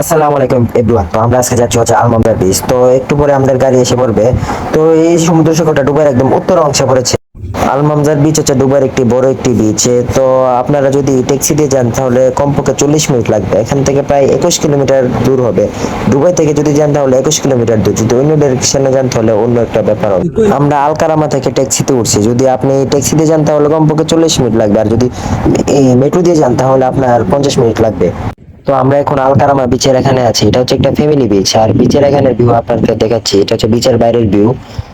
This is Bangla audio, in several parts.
আসসালামু আলাইকুম, এভরিওয়ান। তো আমরা আজকে যাচ্ছি হচ্ছে আলমামদার বিচ তো একটু পরে আমাদের গাড়ি এসে পড়বে। তো এই সমুদ্র সৈকতটা ডুবার একদম উত্তর অংশে পড়েছে। আলমামজার বিচ হচ্ছে ডুবার একটি বড় একটি বিচ তো আপনারা যদি ট্যাক্সি দিয়ে যান, তাহলে কমপক্ষে চল্লিশ মিনিট লাগবে। এখান থেকে প্রায় একুশ কিলোমিটার দূর হবে। দুবাই থেকে যদি যান, তাহলে একুশ কিলোমিটার দূর। যদি অন্য ডিরেকশনে যান, তাহলে অন্য একটা ব্যাপার হবে। আমরা আলকারামা থেকে ট্যাক্সিতে উঠছি। যদি আপনি ট্যাক্সি দিয়ে যান, তাহলে কমপক্ষে চল্লিশ মিনিট লাগবে। আর যদি মেট্রো দিয়ে যান, তাহলে আপনার পঞ্চাশ মিনিট লাগবে। তো আমরা এখন আলকারামা বিচের এখানে আছি। এটা হচ্ছে একটা ফ্যামিলি বিচ আর বিচের এখানের ভিউ আপনাদের দেখাচ্ছি, এটা হচ্ছে বিচের বাইরের ভিউ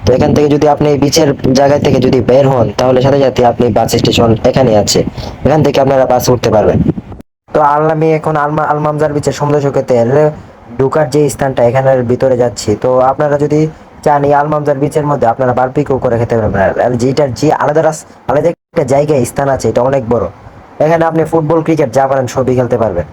তো এখান থেকে যদি আপনি বিচের জায়গা থেকে যদি বের হন, তাহলে সাথে সাথে আপনি বাস স্টেশন এখানে আছে। এখান থেকে আপনারা বাস উঠতে পারবেন। তো আল্লামি এখন আলমা, আলমামজার বিচের সমুদ্র সৈকতের ঢুকার যে স্থানটা, এখানের ভিতরে যাচ্ছি। তো আপনারা যদি চান এই আলমামজার বিচের মধ্যে, আপনারা বারবিকিউ করে খেতে পারবেন। আর- যেটার যে আলাদা আলাদা একটা জায়গায় স্থান আছে, এটা অনেক বড়। এখানে আপনি ফুটবল ক্রিকেট যা পারেন সবই খেলতে পারবেন।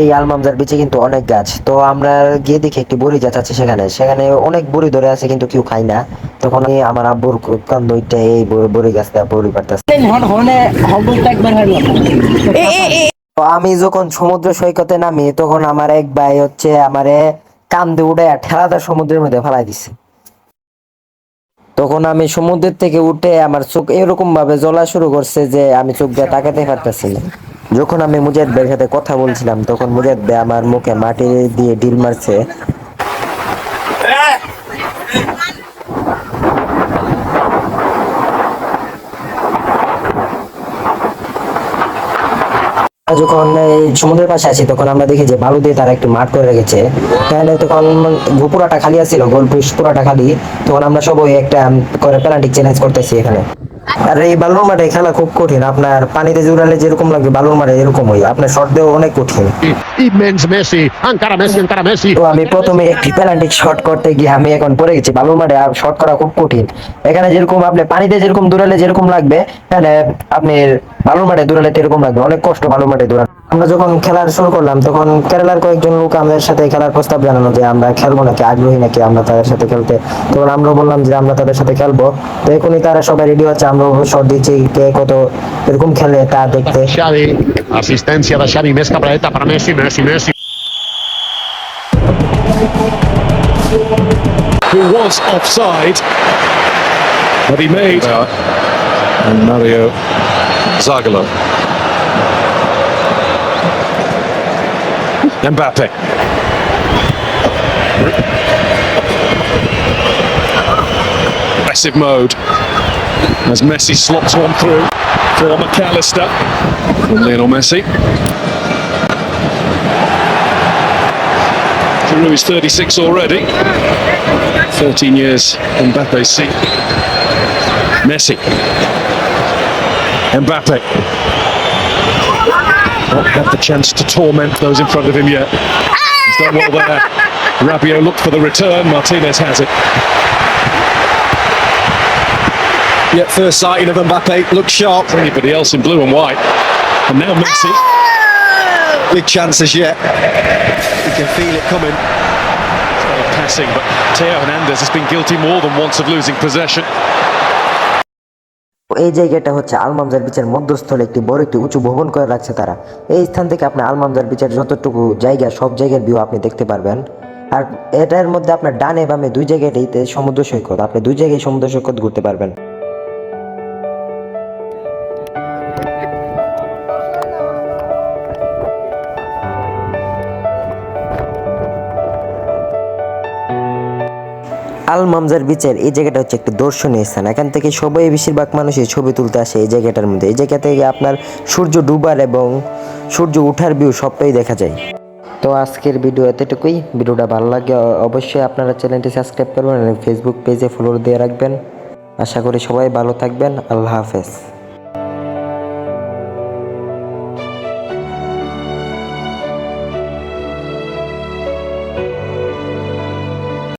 এই আলমামজার বিচে কিন্তু অনেক গাছ। তো আমরা গিয়ে দেখি একটি বড়ি গাছ আছে সেখানে। সেখানে অনেক বড়ি ধরে আছে কিন্তু কেউ খায় না। তখন আমি আমার আব্বুর কান্দ ওইটা এই বড়ি গাছটা বড়ি পারতেছে তো আমি যখন সমুদ্র সৈকতে নামি তখন আমার এক ভাই হচ্ছে আমারে কান্দে উঠে ঠেলাটা সমুদ্রের মধ্যে ফেলাই দিছে। তখন আমি সমুদ্রের থেকে উঠে আমার চোখ এরকম ভাবে জ্বলা শুরু করছে যে আমি চোখ দিয়ে তাকাতে পারতেছি না। যখন আমি মুজাদ ভাইয়ের সাথে কথা বলছিলাম, তখন মুজাদ ভাই আমার মুখে মাটি দিয়ে ডিল মারছে। যখন সমুদ্রের পাশে আছি, তখন আমরা দেখি যে বালু দিয়ে তারা একটু মাঠ করে রেখেছে। তাহলে তখন পুরাটা খালি আছিল গোল পুরাটা খালি। তখন আমরা সবাই একটা করে পেনাল্টি চ্যালেঞ্জ করতেছি এখানে। আর এই বালুর মাঠে খেলা খুব কঠিন। আপনার পানিতে জুড়ালে যেরকম লাগে বালুর মাঠে এরকম হয়। আপনার শট দেওয়া অনেক কঠিন. তো আমি প্রথমে একটি পেনাল্টি শট করতে গিয়ে আমি এখন পড়ে গেছি। বালুর মাঠে আর শট করা খুব কঠিন। এখানে যেরকম আপনি পানিতে যেরকম দৌড়ালে যেরকম লাগবে এখানে আপনি বালুর মাঠে দৌড়ালে এরকম লাগবে অনেক কষ্ট বালুর মাঠে দৌড়ানো। আমরা যখন খেলার শুরু করলাম তখন কেরালার কয়েকজন লোক আমাদের সাথে খেলার প্রস্তাব জানানো যে আমরা খেলব নাকি আগ্রহী নাকি আমরা তাদের সাথে খেলতে। তখন আমরা বললাম যে আমরা তাদের সাথে খেলব। তো এখনই তারা সবাই রেডি হচ্ছে আমরা শট দিচ্ছি কে কত এরকম খেলে তা দেখতে। Asistencia de Xavi, més cabreta per Messi, Messi, Messi. who was offside, but he made. And Mario. Zagalo. Mbappe. Aggressive mode as Messi slots one through for McAllister from Lionel Messi. Giroud is 36 already. 13 years Mbappe's seat. Messi. Mbappe. Not had the chance to torment those in front of him yet. He's done well there. Rabiot looked for the return. Martinez has it. Yeah, first sighting of Mbappe looks sharp. Anybody else in blue and white. And now Messi. Oh! Big chances yet. You can feel it coming. It's not Passing, but Teo Hernandez has been guilty more than once of losing possession. এই জায়গাটা হচ্ছে আলমামজার বিচের মধ্যস্থলে একটি বড় একটি উঁচু ভবন করে রাখছে তারা। এই স্থান থেকে আপনি আলমামজার বিচের যতটুকু জায়গা, সব জায়গার ভিউ আপনি দেখতে পারবেন। আর এটার মধ্যে আপনার ডানে বামে দুই জায়গাটাইতে সমুদ্র সৈকত, আপনি দুই জায়গায় সমুদ্র সৈকত ঘুরতে পারবেন। আল মামজার বিচার, এই জায়গাটা হচ্ছে একটি দর্শনীয় স্থান। এখান থেকে সবাই বেশিরভাগ মানুষই ছবি তুলতে আসে এই জায়গাটার মধ্যে। এই জায়গা থেকে আপনার সূর্য ডুবার এবং সূর্য উঠার ভিউ সবটাই দেখা যায়। তো আজকের ভিডিও এতটুকুই। ভিডিওটা ভালো লাগে অবশ্যই আপনারা চ্যানেলটি সাবস্ক্রাইব করবেন ফেসবুক পেজে ফলো দিয়ে রাখবেন। আশা করি সবাই ভালো থাকবেন। আল্লাহ হাফেজ।